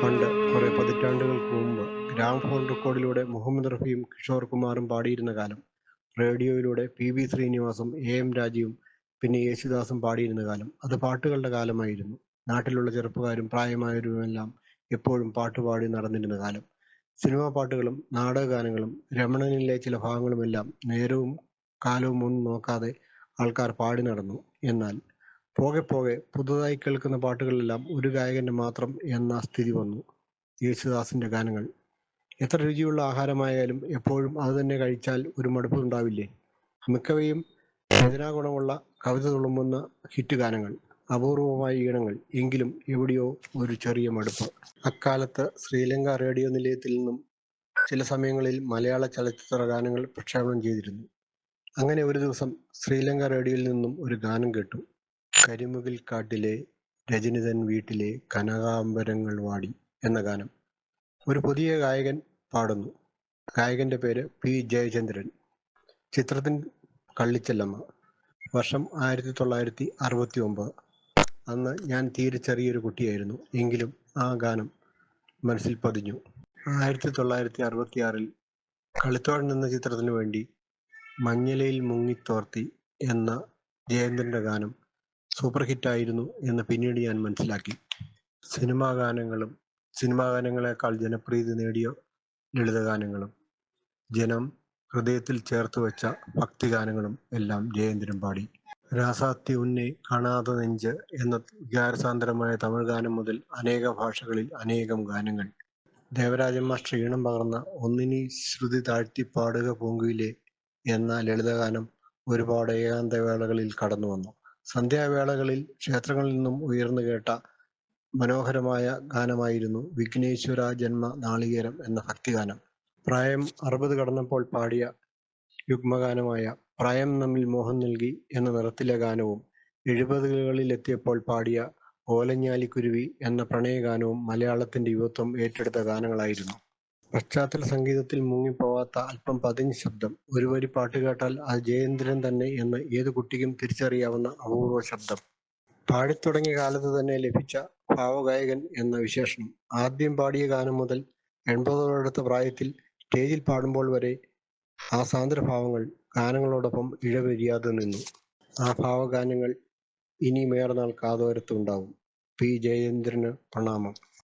പണ്ട് കുറെ പതിറ്റാണ്ടുകൾക്ക് മുമ്പ് ഗ്രാമഫോൺ റെക്കോർഡിലൂടെ മുഹമ്മദ് റഫിയും കിഷോർ കുമാറും പാടിയിരുന്ന കാലം റേഡിയോയിലൂടെ പി വി ശ്രീനിവാസും എ എം രാജീവും പിന്നെ യേശുദാസും പാടിയിരുന്ന കാലം അത് പാട്ടുകളുടെ കാലമായിരുന്നു. നാട്ടിലുള്ള ചെറുപ്പക്കാരും പ്രായമായവരുമെല്ലാം എപ്പോഴും പാട്ടുപാടി നടന്നിരുന്ന കാലം. സിനിമാ പാട്ടുകളും നാടകഗാനങ്ങളും രമണനിലെ ചില ഭാഗങ്ങളുമെല്ലാം നേരവും കാലവും ഒന്നും നോക്കാതെ ആൾക്കാർ പാടി നടന്നു. എന്നാൽ പോകെ പോകെ പുതുതായി കേൾക്കുന്ന പാട്ടുകളെല്ലാം ഒരു ഗായകന്റെ മാത്രം എന്ന സ്ഥിതി വന്നു. യേശുദാസിന്റെ ഗാനങ്ങൾ. എത്ര രുചിയുള്ള ആഹാരമായാലും എപ്പോഴും അത് തന്നെ കഴിച്ചാൽ ഒരു മടുപ്പ് ഉണ്ടാവില്ലേ? മിക്കവയും രചനാഗുണമുള്ള കവിത തുളുമ്പുന്ന ഹിറ്റ് ഗാനങ്ങൾ അപൂർവമായ ഈണങ്ങൾ എങ്കിലും എവിടെയോ ഒരു ചെറിയ മടുപ്പ്. അക്കാലത്ത് ശ്രീലങ്ക റേഡിയോ നിലയത്തിൽ നിന്നും ചില സമയങ്ങളിൽ മലയാള ചലച്ചിത്ര ഗാനങ്ങൾ പ്രക്ഷേപണം ചെയ്തിരുന്നു. അങ്ങനെ ഒരു ദിവസം ശ്രീലങ്ക റേഡിയോയിൽ നിന്നും ഒരു ഗാനം കേട്ടു. കരിമുകിൽ കാട്ടിലെ രജനിതൻ വീട്ടിലെ കനകാംബരങ്ങൾ വാടി എന്ന ഗാനം ഒരു പുതിയ ഗായകൻ പാടുന്നു. ഗായകന്റെ പേര് പി. ജയചന്ദ്രൻ. ചിത്രത്തിൻ കള്ളിച്ചെല്ലമ്മ. വർഷം ആയിരത്തി തൊള്ളായിരത്തി അറുപത്തി ഒമ്പത് അന്ന് ഞാൻ തീരെ ചെറിയൊരു കുട്ടിയായിരുന്നു. എങ്കിലും ആ ഗാനം മനസ്സിൽ പതിഞ്ഞു. ആയിരത്തി തൊള്ളായിരത്തി അറുപത്തി ആറിൽ കളിത്തോഴൻ എന്ന ചിത്രത്തിനു വേണ്ടി മഞ്ഞലയിൽ മുങ്ങിത്തോർത്തി എന്ന ജയന്ദ്രന്റെ ഗാനം സൂപ്പർ ഹിറ്റായിരുന്നു എന്ന് പിന്നീട് ഞാൻ മനസ്സിലാക്കി. സിനിമാ ഗാനങ്ങളും സിനിമാ ഗാനങ്ങളെക്കാൾ ജനപ്രീതി നേടിയ ലളിതഗാനങ്ങളും ജനം ഹൃദയത്തിൽ ചേർത്ത് വെച്ച ഭക്തിഗാനങ്ങളും എല്ലാം ജയേന്ദ്രൻ പാടി. രാസാത്തി ഉന്നെ കാണാതെ നെഞ്ച് എന്ന വികാരസാന്ദ്രമായ തമിഴ് ഗാനം മുതൽ അനേക ഭാഷകളിൽ അനേകം ഗാനങ്ങൾ. ദേവരാജൻ മാസ്റ്റർ ഈണം പകർന്ന ഒന്നിനി ശ്രുതി താഴ്ത്തി പാടുക പൂങ്കുയിലെ എന്ന ലളിതഗാനം ഒരുപാട് ഏകാന്തവേളകളിൽ കടന്നു വന്നു സന്ധ്യാവേളകളിൽ ക്ഷേത്രങ്ങളിൽ നിന്നും ഉയർന്നു കേട്ട മനോഹരമായ ഗാനമായിരുന്നു വിഘ്നേശ്വര ജന്മ നാളികേരം എന്ന ഭക്തിഗാനം. പ്രായം അറുപത് കടന്നപ്പോൾ പാടിയ യുഗ്മഗാനമായ പ്രായം നമ്മിൽ മോഹം നൽകി എന്ന നിറത്തിലെ ഗാനവും എഴുപതുകളിൽ എത്തിയപ്പോൾ പാടിയ ഓലഞ്ഞാലിക്കുരുവി എന്ന പ്രണയഗാനവും മലയാളത്തിന്റെ യുവത്വം ഏറ്റെടുത്ത ഗാനങ്ങളായിരുന്നു. പശ്ചാത്തല സംഗീതത്തിൽ മുങ്ങിപ്പോവാത്ത അല്പം പതിഞ്ഞ ശബ്ദം. ഒരു വരി പാട്ട് കേട്ടാൽ അത് ജയേന്ദ്രൻ തന്നെ എന്ന് ഏത് കുട്ടിക്കും തിരിച്ചറിയാവുന്ന അപൂർവ ശബ്ദം. പാടിത്തുടങ്ങിയ കാലത്ത് തന്നെ ലഭിച്ച ഭാവഗായകൻ എന്ന വിശേഷണം. ആദ്യം പാടിയ ഗാനം മുതൽ എൺപതോടടുത്ത പ്രായത്തിൽ സ്റ്റേജിൽ പാടുമ്പോൾ വരെ ആ സാന്ദ്രഭാവങ്ങൾ ഗാനങ്ങളോടൊപ്പം ഇഴപിരിയാതെ നിന്നു. ആ ഭാവഗാനങ്ങൾ ഇനിയും ഏറെ നാൾ കാതോരത്തുണ്ടാവും പി. ജയേന്ദ്രന് പ്രണാമം.